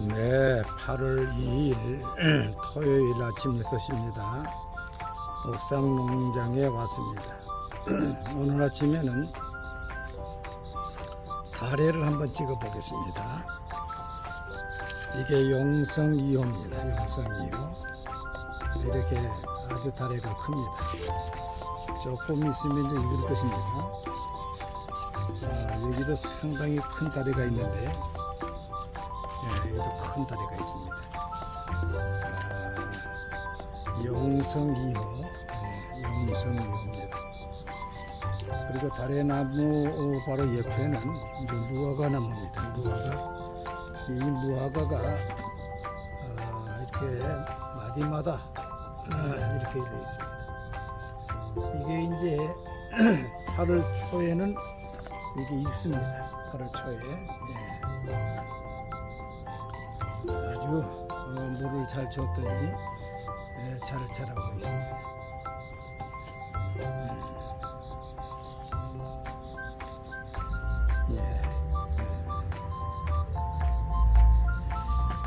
네, 8월 2일 토요일 아침 6시입니다. 옥상 농장에 왔습니다. 오늘 아침에는 다래를 한번 찍어 보겠습니다. 이게 용성 2호입니다. 용성 2호. 이렇게 아주 다래가 큽니다. 조금 있으면 이제 익을 것입니다. 아, 여기도 상당히 큰 다리가 있는데 네, 여기도 큰 다리가 있습니다. 아, 용성 2호, 네, 용성 2호입니다. 그리고 다래나무 어, 바로 옆에는 무화과 나무입니다. 무화과. 이 무화과가 아, 이렇게 마디마다 아, 이렇게 되어 있습니다. 이게 이제 8월 초에는 이게 익습니다. 8월 초에. 예. 아주 어, 물을 잘 줬더니 예, 잘 자라고 있습니다. 예. 예.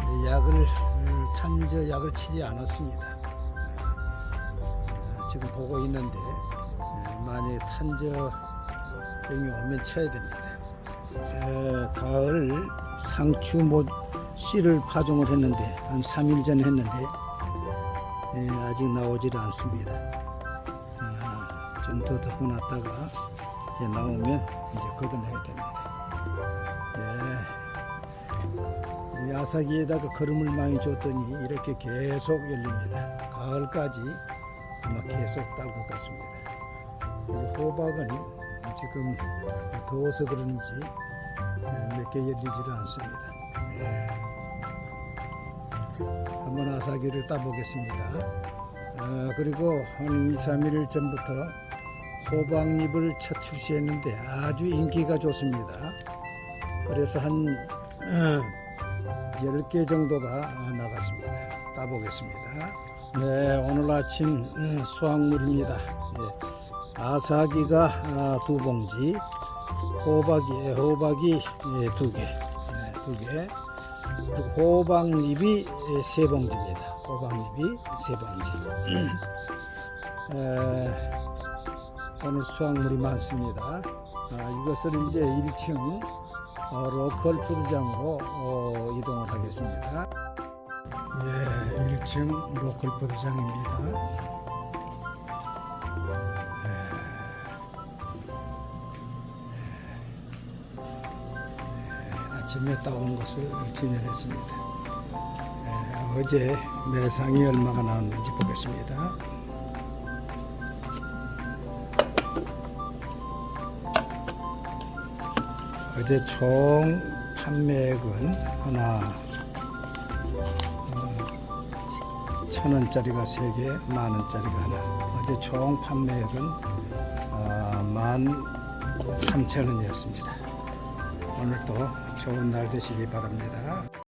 예, 약을 음, 탄저 약을 치지 않았습니다. 어, 지금 보고 있는데 예, 만약 탄저병이 오면 쳐야 됩니다. 에, 가을 상추 뭐 씨를 파종을 했는데 한 3일 전에 했는데 에, 아직 나오질 않습니다. 아, 좀더 덮어 놨다가 이제 나오면 이제 걷어내야 됩니다. 예. 이 아사기에다가 거름을 많이 줬더니 이렇게 계속 열립니다. 가을까지 아마 계속 딸 것 같습니다. 이제 호박은 지금 더워서 그런지 몇 개 열리지를 않습니다. 예. 한번 아사기를 따보겠습니다. 아, 그리고 한 2, 3일 전부터 호박잎을 첫 출시했는데 아주 인기가 좋습니다. 그래서 한 어, 10개 정도가 나갔습니다. 따보겠습니다. 네, 오늘 아침 음, 수확물입니다. 예. 아사기가 아, 두 봉지, 호박이 호박이 예, 두 개, 네, 두 개. 그리고 호박잎이 예, 세 봉지입니다. 호박잎이 세 봉지. 에, 오늘 수확물이 많습니다. 아, 이것을 이제 1층 어, 로컬 푸드장으로 어, 이동을 하겠습니다. 예, 1층 로컬 푸드장입니다. 아침에 따온 것을 진열했습니다. 에, 어제 매상이 얼마가 나왔는지 보겠습니다. 어제 총 판매액은 하나 어, 천 원짜리가 세 개, 만 원짜리가 하나. 어제 총 판매액은 어, 만 삼천 원이었습니다. 오늘도 좋은 날 되시기 바랍니다.